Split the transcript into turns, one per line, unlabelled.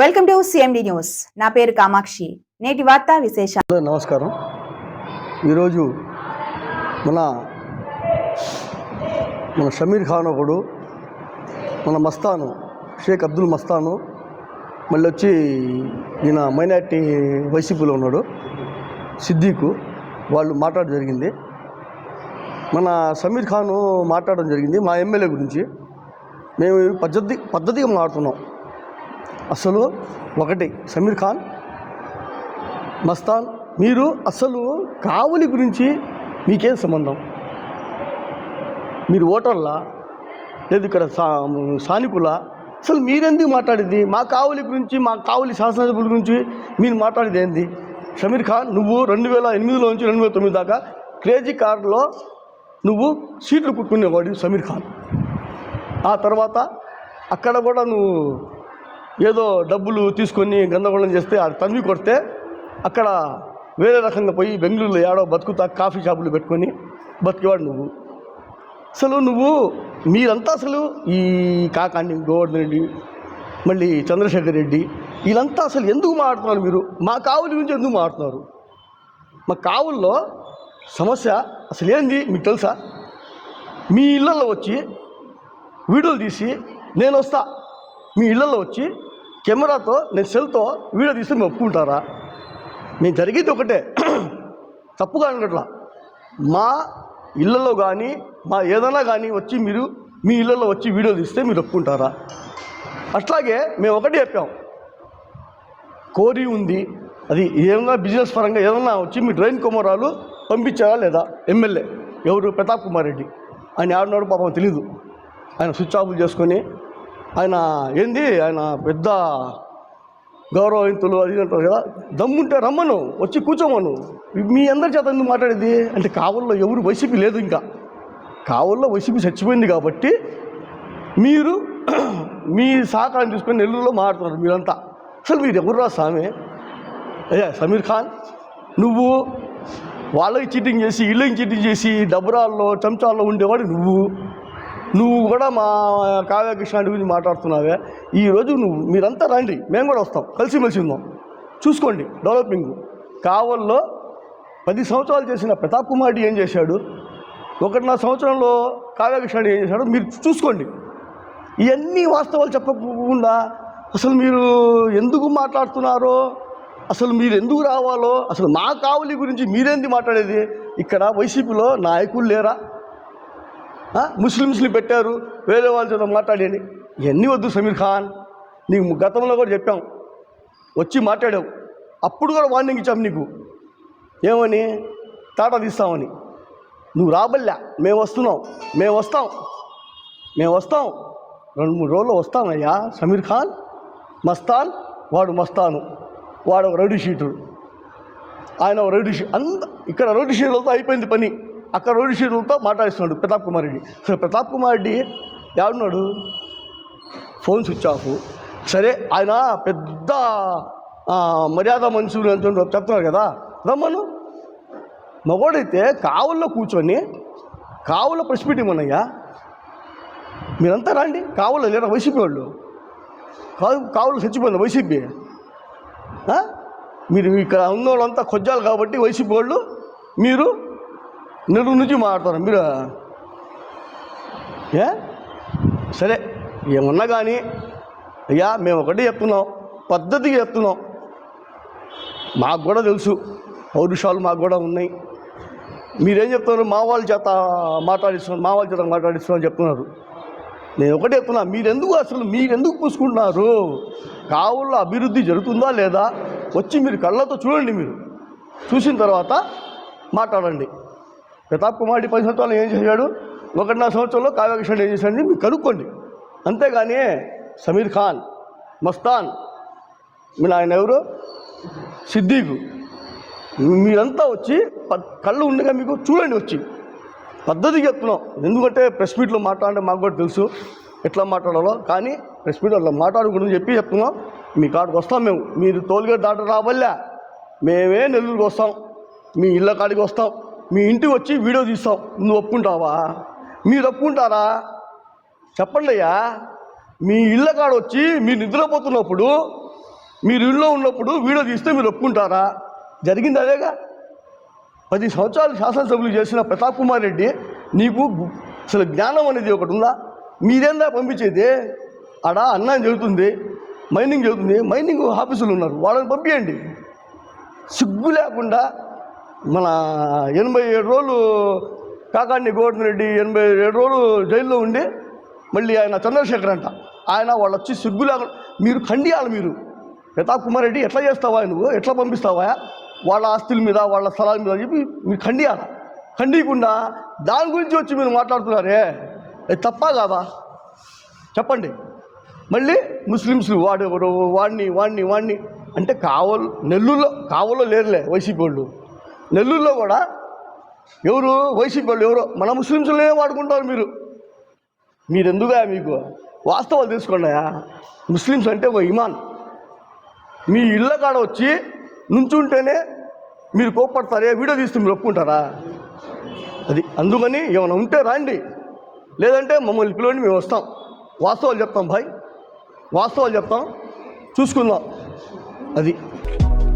Welcome to CMD news. నా పేరు కామాక్షి. నేటి వార్తా విశేషాలు.
నమస్కారం. ఈరోజు మన మన షమీర్ ఖాన్ ఒకడు మన మస్తాను షేక్ అబ్దుల్ మస్తాను మళ్ళీ వచ్చి ఈయన మైనార్టీ వైసీపీలో ఉన్నాడు సిద్దికు వాళ్ళు మాట్లాడడం జరిగింది. మన సమీర్ ఖాన్ మాట్లాడడం జరిగింది మా ఎమ్మెల్యే గురించి. మేము పద్ధతి పద్ధతిగా మాట్లాడుతున్నాం. అసలు ఒకటి సమీర్ ఖాన్ మస్తాన్ మీరు అసలు కావలి గురించి మీకేం సంబంధం? మీరు ఓటర్లా? లేదు ఇక్కడ సా సానికుల? అసలు మీరెందుకు మాట్లాడేది? మా కావలి గురించి మా కావలి శాసనసభ్యుల గురించి మీరు మాట్లాడేది ఏంది? షమీర్ ఖాన్ నువ్వు రెండు వేల ఎనిమిదిలో నుంచి రెండు వేల తొమ్మిది దాకా క్రేజీ కార్లో నువ్వు సీట్లు కుట్టుకునేవాడు సమీర్ ఖాన్. ఆ తర్వాత అక్కడ కూడా నువ్వు ఏదో డబ్బులు తీసుకొని గందరగోళం చేస్తే అది తన్వి కొడితే అక్కడ వేరే రకంగా పోయి బెంగళూరులో ఏడో బతుకుతా కాఫీ షాపులు పెట్టుకొని బతికేవాడు నువ్వు. అసలు నువ్వు మీరంతా అసలు ఈ కాకాండి గోవర్ధన్ రెడ్డి మళ్ళీ చంద్రశేఖర్ రెడ్డి వీళ్ళంతా అసలు ఎందుకు మాట్లాడుతున్నారు మీరు? మా కావుల గురించి ఎందుకు మాట్లాడుతున్నారు? మా కావుల్లో సమస్య అసలు ఏంది? మీకు తెలుసా? మీ ఇళ్ళల్లో వచ్చి వీడియోలు తీసి నేను వస్తా. మీ ఇళ్ళల్లో వచ్చి కెమెరాతో నేను సెల్తో వీడియో తీస్తే మేము ఒప్పుకుంటారా? నేను జరిగేది ఒకటే. తప్పుగా అనట్లా. మా ఇళ్ళల్లో కానీ మా ఏదైనా కానీ వచ్చి మీరు మీ ఇళ్ళల్లో వచ్చి వీడియో తీస్తే మీరు ఒప్పుకుంటారా? అట్లాగే మేము ఒకటి చెప్పాం. కోరి ఉంది. అది ఏమన్నా బిజినెస్ పరంగా ఏదన్నా వచ్చి మీ డ్రైన్ కుమారాలు పంపించారా లేదా? ఎమ్మెల్యే. ఎవరు? ప్రతాప్ కుమార్ రెడ్డి. ఆయన ఆడినాడు పాపం తెలీదు ఆయన స్విచ్ ఆఫ్లు చేసుకొని ఆయన ఏంది? ఆయన పెద్ద గౌరవవంతులు అది అంటారు కదా. దమ్ముంటే రమ్మను వచ్చి కూర్చోమను. మీ అందరి చేత ఎందుకు మాట్లాడేది? అంటే కావుల్లో ఎవరు వైసీపీ లేదు ఇంకా. కావుల్లో వైసీపీ చచ్చిపోయింది కాబట్టి మీరు మీ సహకారం తీసుకొని నెల్లూరులో మాట్లాడుతున్నారు మీరంతా. అసలు మీరు ఎవర్రా స్వామి అయ్యా సమీర్ ఖాన్ నువ్వు వాళ్ళకి చీటింగ్ చేసి వీళ్ళకి చీటింగ్ చేసి డబ్బరాల్లో చెంచాల్లో ఉండేవాడు నువ్వు. నువ్వు కూడా మా కావ్యకృష్ణాడి గురించి మాట్లాడుతున్నావే. ఈరోజు నువ్వు మీరంతా రండి మేము కూడా వస్తాం కలిసిమెలిసి ఉందాం. చూసుకోండి డెవలపింగ్. కావల్లో పది సంవత్సరాలు చేసిన ప్రతాప్ కుమార్డి ఏం చేశాడు? ఒకటిన్నర సంవత్సరంలో కావ్యకృష్ణాడు ఏం చేశాడు? మీరు చూసుకోండి. ఇవన్నీ వాస్తవాలు చెప్పకుండా అసలు మీరు ఎందుకు మాట్లాడుతున్నారో అసలు మీరు ఎందుకు రావాలో అసలు మా కావలి గురించి మీరేంది మాట్లాడేది? ఇక్కడ వైసీపీలో నాయకులు లేరా? ముస్లిమ్స్ని పెట్టారు వేరే వాళ్ళ చేత మాట్లాడండి. ఇవన్నీ వద్దు సమీర్ ఖాన్. నీకు గతంలో కూడా చెప్పాం. వచ్చి మాట్లాడావు. అప్పుడు కూడా వార్నింగ్ ఇచ్చాం నీకు. ఏమని? తాట తీస్తామని. నువ్వు రాబల్లా. మేము వస్తున్నాం. మేము వస్తాం. మేము వస్తాం. రెండు మూడు రోజులు వస్తామయ్యా సమీర్ ఖాన్ మస్తాన్ వాడు మస్తాను. వాడు ఒక రౌడీ షీటుడు ఆయన ఒక రౌడీ షీ అంత ఇక్కడ రౌడీ షీట్లతో అయిపోయింది పని. అక్కడ రౌడీ షీటులతో మాట్లాడిస్తున్నాడు ప్రతాప్ కుమార్ రెడ్డి. సరే ప్రతాప్ కుమార్ రెడ్డి ఎవడున్నాడు ఫోన్ స్విచ్ ఆఫ్. సరే ఆయన పెద్ద మర్యాద మనుషులు అని చెప్తున్నారు కదా రమ్మను. మగోడైతే కావుల్లో కూర్చొని కావుల ప్రెస్ మీటింగ్ ఉన్నాయా మీరంతా రండి కావులో లేరా వైసీపీ వాళ్ళు? కావు కావులు చచ్చిపోయింది వైసీపీ? మీరు ఇక్కడ ఉన్న వాళ్ళంతా కొజ్జాలు కాబట్టి వైసీపీ వాళ్ళు మీరు నెల్లూరు నుంచి మాట్లాడతారు మీరు. ఏ? సరే ఏమన్నా కానీ అయ్యా మేము ఒకటి చెప్తున్నాం పద్ధతిగా చెప్తున్నాం. మాకు కూడా తెలుసు పౌరుషాలు మాకు కూడా ఉన్నాయి. మీరేం చెప్తున్నారు? మా వాళ్ళ చేత మాట్లాడిస్తున్నారు మా వాళ్ళ చేత మాట్లాడిస్తున్నారు అని చెప్తున్నారు. నేను ఒకటే చెప్తున్నా మీరెందుకు అసలు మీరెందుకు పూసుకుంటున్నారు కావుల్లో అభివృద్ధి జరుగుతుందా లేదా? వచ్చి మీరు కళ్ళతో చూడండి మీరు. చూసిన తర్వాత మాట్లాడండి. ప్రతాప్ కుమార్ రెడ్డి పది సంవత్సరాలు ఏం చేశాడు? ఒకటిన్నర సంవత్సరంలో కావ్యకృష్ణ ఏం చేశాడని మీరు కనుక్కోండి. అంతేగాని సమీర్ ఖాన్ మస్తాన్ మీ ఆయన ఎవరు? సిద్దికు. మీరంతా వచ్చి ప- కళ్ళు ఉండగా మీకు చూడండి వచ్చి. పద్ధతి చెప్తున్నాం. ఎందుకంటే ప్రెస్ మీట్లో మాట్లాడే మాకు కూడా తెలుసు ఎట్లా మాట్లాడాలో. కానీ ప్రెస్ మీట్ అట్లా మాట్లాడకూడదని చెప్పి చెప్తున్నాం. మీ కాడికి వస్తాం మేము. మీరు తోలుగా దాట రావల్లా మేమే నెల్లూరుకి వస్తాం. మీ ఇళ్ళ కాడికి వస్తాం. మీ ఇంటికి వచ్చి వీడియో తీస్తాం నువ్వు ఒప్పుకుంటావా? మీరు ఒప్పుకుంటారా? చెప్పండియ్యా. మీ ఇళ్ళ కాడ వచ్చి మీరు నిద్రపోతున్నప్పుడు మీరు ఇంట్లో ఉన్నప్పుడు వీడియో తీస్తే మీరు ఒప్పుకుంటారా? జరిగింది అదేగా. పది సంవత్సరాలు శాసనసభ్యులు చేసిన ప్రతాప్ కుమార్ రెడ్డి నీకు అసలు జ్ఞానం అనేది ఒకటి ఉందా? మీరేందా పంపించేది? ఆడ అన్నం జరుగుతుంది మైనింగ్ జరుగుతుంది మైనింగ్ ఆఫీసులు ఉన్నారు వాళ్ళని పంపించండి సిగ్గు లేకుండా మన ఎనభై ఏడు రోజులు కాకాణి గోవర్ధన్ రెడ్డి ఎనభై ఏడు రోజులు జైల్లో ఉండి మళ్ళీ ఆయన చంద్రశేఖర్ అంట. ఆయన వాళ్ళు వచ్చి సిగ్గు మీరు ఖండియాలి మీరు. ప్రతాప్ కుమార్ రెడ్డి ఎట్లా చేస్తావా నువ్వు? ఎట్లా పంపిస్తావా? వాళ్ళ ఆస్తుల మీద వాళ్ళ స్థలాల మీద చెప్పి మీరు ఖండియాల. ఖండియకుండా దాని గురించి వచ్చి మీరు మాట్లాడుతున్నారే? అది తప్పా కాదా? చెప్పండి. మళ్ళీ ముస్లిమ్స్ వాడు వాడిని వాడిని వాడిని. అంటే కావలు నెల్లూరులో కావల్లో లేరులే వైసీపీ వాళ్ళు. నెల్లూరులో కూడా ఎవరు వైసీపీ వాళ్ళు ఎవరో? మన ముస్లిమ్స్లనే వాడుకుంటారు మీరు. మీరెందుగా మీకు? వాస్తవాలు తెలుసుకోండియా ముస్లిమ్స్ అంటే ఒక ఇమాన్. మీ ఇళ్ళ కాడ వచ్చి నుంచుంటేనే మీరు కోప్పడతారే వీడియో తీస్తే మీరు ఒప్పుకుంటారా? అది అందుకని ఏమైనా ఉంటే రండి. లేదంటే మమ్మల్ని పిలవండి మేము వస్తాం. వాస్తవాలు చెప్తాం భాయ్. వాస్తవాలు చెప్తాం. చూసుకుందాం. అది.